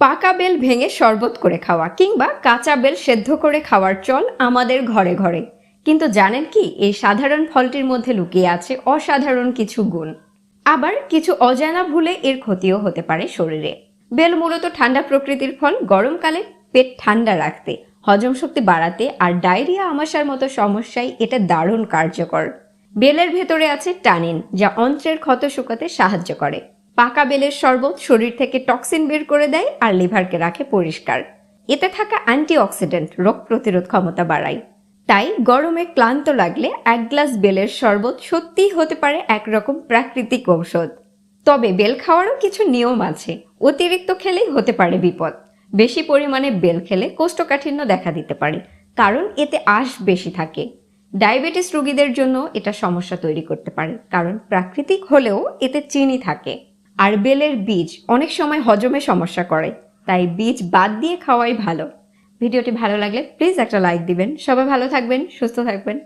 পাকা বেল ভেঙে শরবত করে খাওয়া কিংবা কাঁচা বেল সেদ্ধ করে খাওয়ার চল আমাদের ঘরে ঘরে। কিন্তু জানেন কি, এই সাধারণ ফলটির মধ্যে লুকিয়ে আছে অসাধারণ কিছু গুণ। আবার কিছু অজানা ভুলে এর ক্ষতিও হতে পারে শরীরে। বেল মূলত ঠান্ডা প্রকৃতির ফল, গরমকালে পেট ঠান্ডা রাখতে, হজম শক্তি বাড়াতে আর ডায়রিয়া আমাশার মতো সমস্যায় এটা দারুণ কার্যকর। বেলের ভেতরে আছে টানিন, যা অন্ত্রের ক্ষত শুকাতে সাহায্য করে। পাকা বেলের শরবত শরীর থেকে টক্সিন বের করে দেয় আর লিভারকে রাখে পরিষ্কার। এতে থাকা অ্যান্টিঅক্সিডেন্ট রোগ প্রতিরোধ ক্ষমতা বাড়ায়। তাই গরমে ক্লান্ত লাগলে এক গ্লাস বেলের শরবত সত্যিই হতে পারে একরকম প্রাকৃতিক ঔষধ। তবে বেল খাওয়ারও কিছু নিয়ম আছে। অতিরিক্ত খেলেই হতে পারে বিপদ। বেশি পরিমাণে বেল খেলে কোষ্ঠকাঠিন্য দেখা দিতে পারে, কারণ এতে আঁশ বেশি থাকে। ডায়াবেটিস রোগীদের জন্য এটা সমস্যা তৈরি করতে পারে, কারণ প্রাকৃতিক হলেও এতে চিনি থাকে। আর বেলের বীজ অনেক সময় হজমে সমস্যা করে, তাই বীজ বাদ দিয়ে খাওয়াই ভালো। ভিডিওটি ভালো লাগলে প্লিজ একটা লাইক দিবেন। সবাই ভালো থাকবেন, সুস্থ থাকবেন।